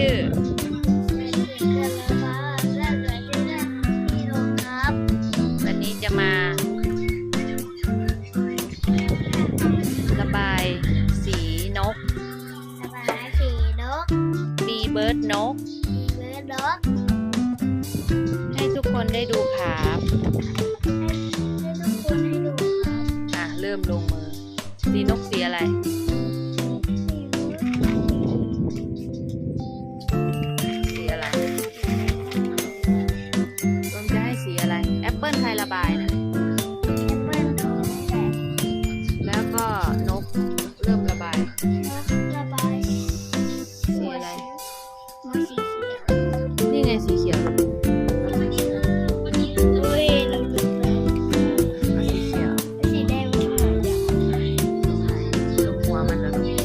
ชื่อ วันนี้จะมา ระบายสีนกบีเบิร์ดนก ให้ทุกคนได้ดูครับอะเริ่มลงมือ สีนกสีอะไร นี่ไงสีเขียวเอาสีเขียวลงหัวมันแล้วลูก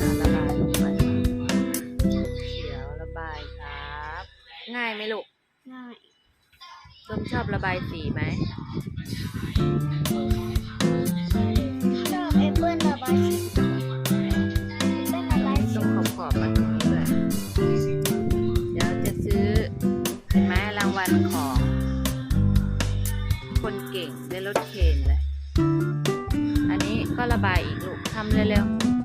อะระบายลงไปเขียวระบายครับง่ายไหมลูกส้มชอบระบายสี คนเก่งได้รถเคนเลย อันนี้ก็ระบายอีกลูกทำเร็วๆ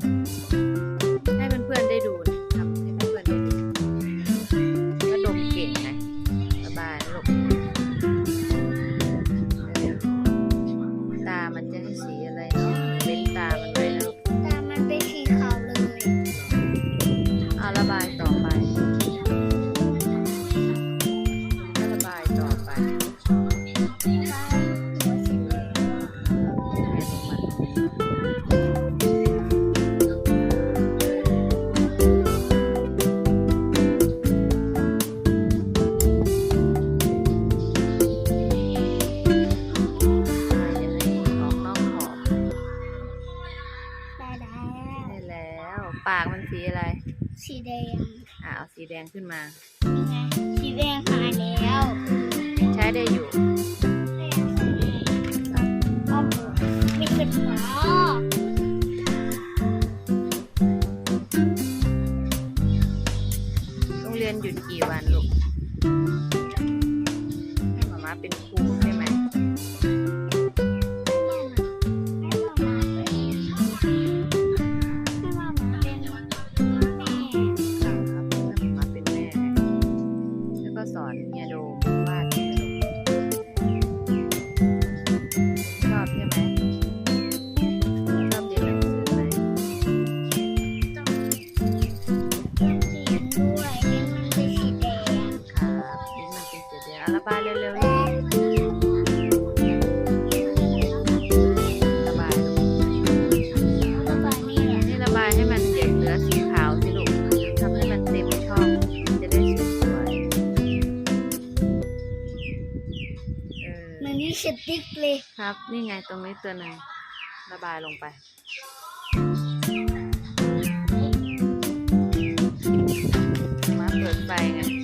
ปากมันสีอะไร สีแดงอ่าเอาสีแดงขึ้นมา นี่ไงสีแดงหายแล้วใช้ได้อยู่ อ้อมไม่เป็นหรอโรงเรียนหยุดกี่วันลูก สติ๊กเลย ครับ นี่ไงตรงนี้ตัวหนึ่งระบายลงไป มาเปิดไฟไง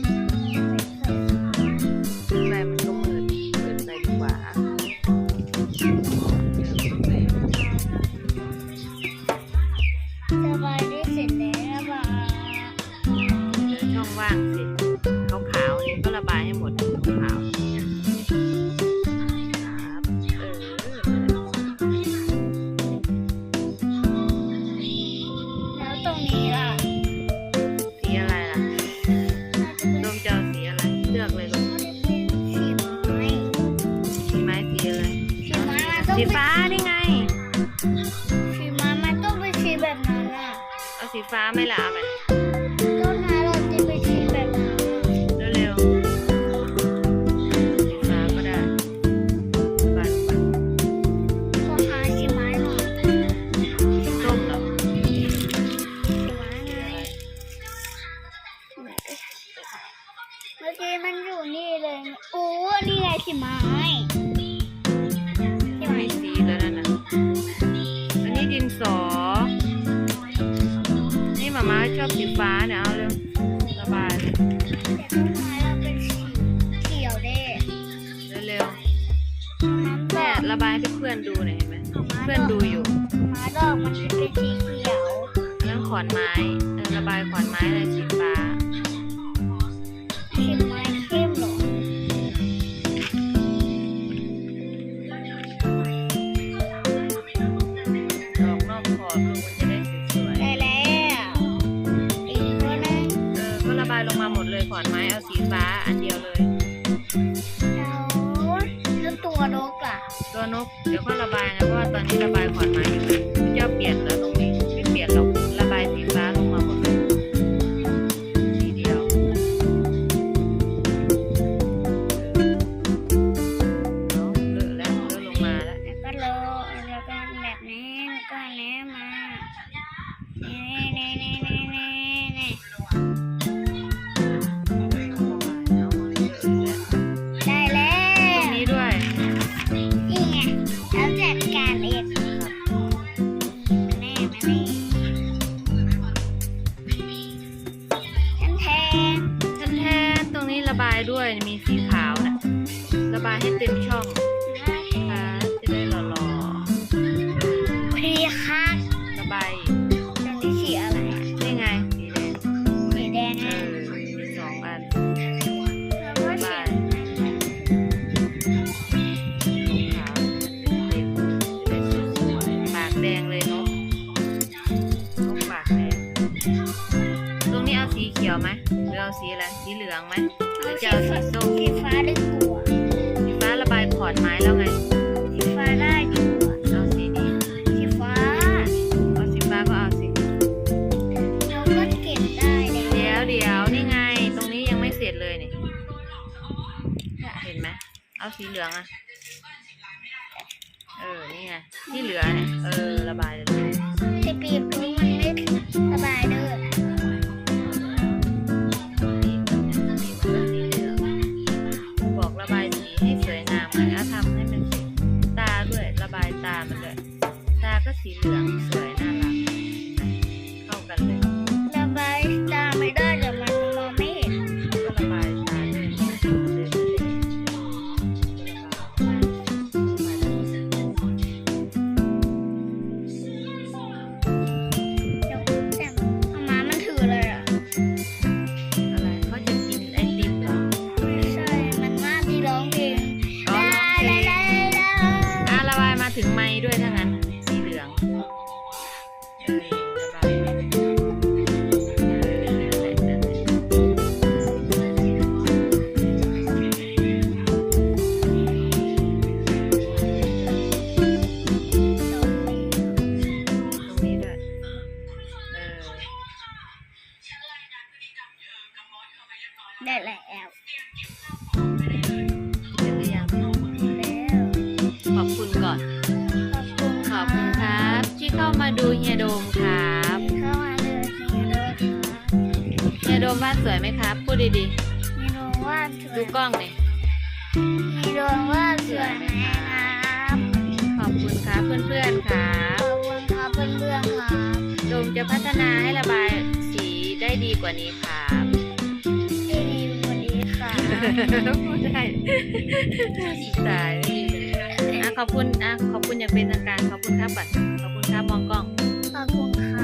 สีเป็นฟ้านี่ไง สีไม้มันต้องเป็นสีแบบนั้นอะ เอาสีฟ้าไหม่ละเอาไปต้ อบสีฟ้าเนี่ยเอาเร็วระบายแต่ต้นไม้เราเป็นสีเขียวเด้เร็วน้ำๆดแม่อกระบายให้เพื่อนดูหน่อยเห็นไหมเพื่อนดูอยู่ไม้ดอกมันจะเป็นสีเขียวแล้วขอนไม้เออระบายขอนไม้เลยสีฟ้าายลงมาหมดเลยขอนไม้เอาสีฟ้าอันเดียวเลย แล้วแล้วตัวนกล่ะตัวนกเดี๋ยวก็ระบายไงเพราะว่าตอนนี้ระบายขอนไม้อยู่มันจะเปลี่ยนแล้วายด้วยมีสีขาวนะระบายให้เต็มช่องค่ะจะได้หล่อพีคัสๆระบายตรงนี้สีอะไรอะนี่ไงสีแดงสีแดงเออะอมีสองอันแล้วก็สีขาวจะได้สวยๆปากแดงเลยนกนกปากแดงตรงนี้เอาสีเขียวไหมหรือเอาสีอะไรสีเหลืองไหม สีเหลืองอะเออ นี่ไง ที่เหลือเนี่ย เออ ระบายเลยที่ปีบรู้มันไม่สบายเด้อบอกระบายสีให้สวยงามหน่อยแล้วทำให้มันสวยตาด้วย ระบายตามันด้วย ตาก็สีเหลือง เออระบายเออนั่นแหละ โดมวาดสวยไหมครับ พูดดีนี่โดนวาดสๆวดูยกล้องนี่นี่โดนวาดสวยไหมครับขอบคุณครับเพื่อนๆครับขอบคุณครับเพื่อนๆครับโดมจะพัฒนาให้ระบายสีได้ดีกว่านี้ครับเอ็นีวันนี้ค่ะพูดได้ตายอะขอบคุณอะขอบคุณอย่างเป็นทางการ ขอบคุณครับก่อนขอบคุณครับมองกล้อง ขอบคุณค